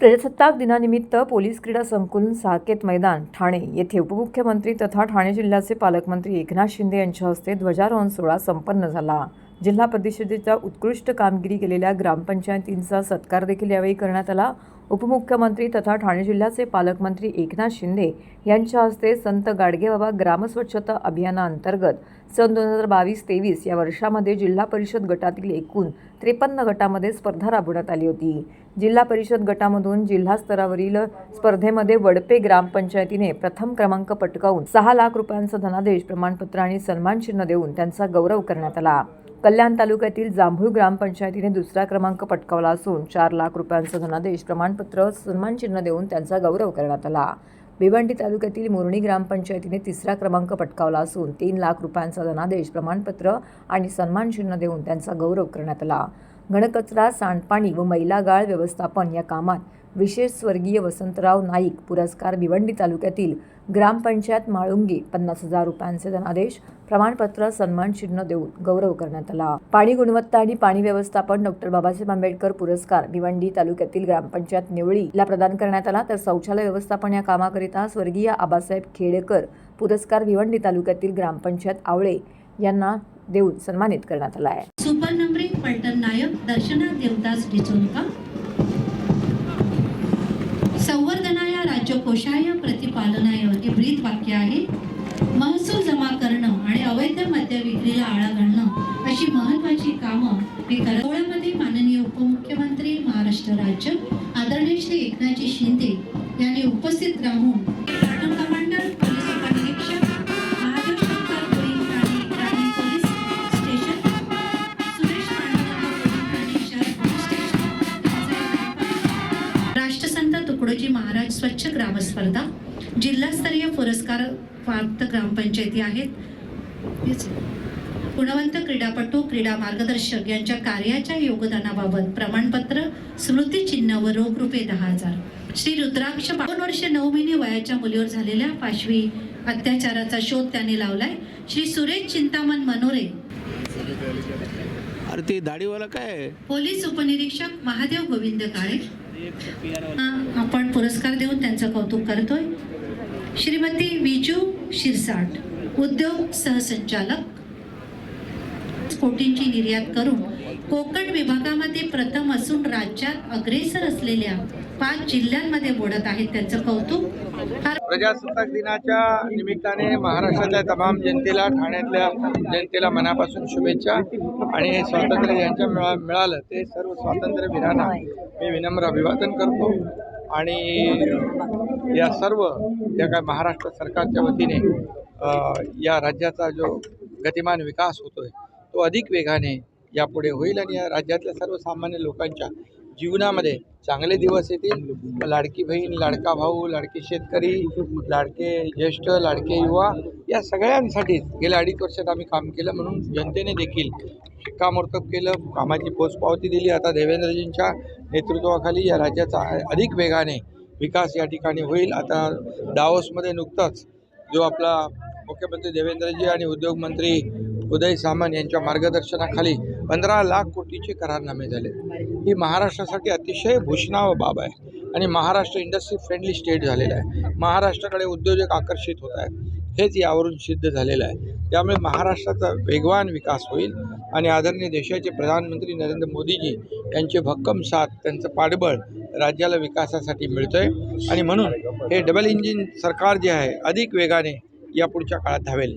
प्रजासत्ताक दिनानिमित्त पोलीस क्रीडा संकुल साकेत मैदान ठाणे येथे उपमुख्यमंत्री तथा ठाणे जिल्ह्याचे पालकमंत्री एकनाथ शिंदे यांच्या हस्ते ध्वजारोहण सोहळा संपन्न झाला. जिल्हा परिषदेच्या उत्कृष्ट कामगिरी केलेल्या ग्रामपंचायतींचा सत्कार देखील यावेळी करण्यात आला. उपमुख्यमंत्री तथा ठाणे जिल्ह्याचे पालकमंत्री एकनाथ शिंदे यांच्या हस्ते संत गाडगेबाबा ग्रामस्वच्छता अभियानाअंतर्गत सन दोन हजार बावीस तेवीस या वर्षामध्ये जिल्हा परिषद गटातील एकूण त्रेपन्न गटामध्ये स्पर्धा राबवण्यात आली होती. जिल्हा परिषद गटामधून जिल्हा स्तरावरील स्पर्धेमध्ये वडपे ग्रामपंचायतीने प्रथम क्रमांक पटकावून सहा लाख रुपयांचा धनादेश प्रमाणपत्र आणि सन्मान चिन्ह देऊन त्यांचा गौरव करण्यात आला. कल्याण तालुक्यातील जांभूळ ग्रामपंचायतीने दुसरा क्रमांक पटकावला असून चार लाख रुपयांचा धनादेश प्रमाणपत्र सन्मान चिन्ह देऊन त्यांचा गौरव करण्यात आला. भिवंडी तालुक्यातील मुरणी ग्रामपंचायतीने तिसरा क्रमांक पटकावला असून तीन लाख रुपयांचा धनादेश प्रमाणपत्र आणि सन्मान चिन्ह देऊन त्यांचा गौरव करण्यात आला. घनकचरा सांडपाणी व मैला गाळ व्यवस्थापन या कामात विशेष स्वर्गीय वसंतराव नाईक पुरस्कार भिवंडी तालुक्यातील ग्रामपंचायत माळुंगी पन्नास हजार रुपयांचे धनादेश प्रमाणपत्र सन्मान चिन्ह देऊन गौरव करण्यात आला. पाणी गुणवत्ता आणि पाणी व्यवस्थापन डॉक्टर बाबासाहेब आंबेडकर पुरस्कार भिवंडी तालुक्यातील ग्रामपंचायत निवळीला प्रदान करण्यात आला. तर शौचालय व्यवस्थापन या कामाकरिता स्वर्गीय आबासाहेब खेडेकर पुरस्कार भिवंडी तालुक्यातील ग्रामपंचायत आवळे यांना देऊन सन्मानित करण्यात आला आहे. सुपर्णम्री नायक दर्शना देवदास डिचोलका संवर्धनाय राज्यकोशाय प्रतिपालनाय हे ब्रीद वाक्य आहे. महसूल जमा करणं आणि अवैध मद्य विक्रीला आळा घालणं अशी महत्वाची कामं हे करवळ्यामध्ये माननीय उपमुख्यमंत्री महाराष्ट्र राज्य आदरणीय श्री एकनाथजी शिंदे तुकडोजी महाराज स्वच्छ ग्राम स्पर्धा जिल्हास्तरीय पुरस्कार प्राप्त ग्रामपंचायती आहेत. गुणवंत क्रीडापटू क्रीडा मार्गदर्शक यांच्या कार्याच्या योगदानाबाबत प्रमाणपत्र स्मृतिचिन्ह व रोख रुपये दहा हजार. श्री रुद्राक्ष दोन वर्ष नऊ महिने वयाच्या मुलीवर झालेल्या पाशवी अत्याचाराचा शोध त्यांनी लावलाय. श्री सुरेश चिंतामण मनोरे अरे ते दाढीवाला काय पोलीस उपनिरीक्षक महादेव गोविंद काळे. हा, आपण पुरस्कार देऊन त्यांचं कौतुक करतोय. श्रीमती विजू शिरसाट उद्योग सहसंचालक. कोटींची निर्यात करून कोकण विभागामध्ये प्रथम असून राज्यात अग्रेसर असलेल्या पाच जिल्ह्यांमध्ये बोलत आहेत त्यांचं कौतुक. प्रजासत्ताक दिनाच्या निमित्ताने महाराष्ट्रातल्या तमाम जनतेला ठाण्यातल्या जनतेला मनापासून शुभेच्छा आणि हे स्वातंत्र्य ज्यांच्या मिळा मिळालं ते सर्व स्वातंत्र्यवीरांना मी विनम्र अभिवादन करतो. आणि या सर्व ज्या काय महाराष्ट्र सरकारच्या वतीने या राज्याचा जो गतिमान विकास होतोय तो अधिक वेगाने यापुढे होईल आणि या राज्यातल्या सर्वसामान्य लोकांच्या जीवनामध्ये चांगले दिवस येतील. लाडकी बहीण लाडका भाऊ लाडके शेतकरी लाडके ज्येष्ठ लाडके युवा या सगळ्यांसाठीच गेल्या अडीच वर्षात आम्ही काम केलं म्हणून जनतेने देखील शिक्कामोर्तब केलं. कामाची पोचपावती दिली. आता देवेंद्रजींच्या नेतृत्वाखाली या राज्याचा अधिक वेगाने विकास या ठिकाणी होईल. आता डाओसमध्ये नुकताच जो आपला मुख्यमंत्री देवेंद्रजी आणि उद्योगमंत्री उदय सामंत यांच्या मार्गदर्शनाखाली पंधरा लाख कोटीचे करारनामे झाले. ही महाराष्ट्रासाठी अतिशय भूषणाव बाब आहे आणि महाराष्ट्र इंडस्ट्री फ्रेंडली स्टेट झालेला आहे. महाराष्ट्राकडे उद्योजक आकर्षित होत आहेत. हेच यावरून सिद्ध झालेलं आहे. त्यामुळे महाराष्ट्राचा वेगवान विकास होईल आणि आदरणीय देशाचे प्रधानमंत्री नरेंद्र मोदीजी यांचे भक्कम साथ त्यांचं पाठबळ राज्याला विकासासाठी मिळतं आहे आणि म्हणून हे डबल इंजिन सरकार जे आहे अधिक वेगाने या पुढच्या काळात धावेल.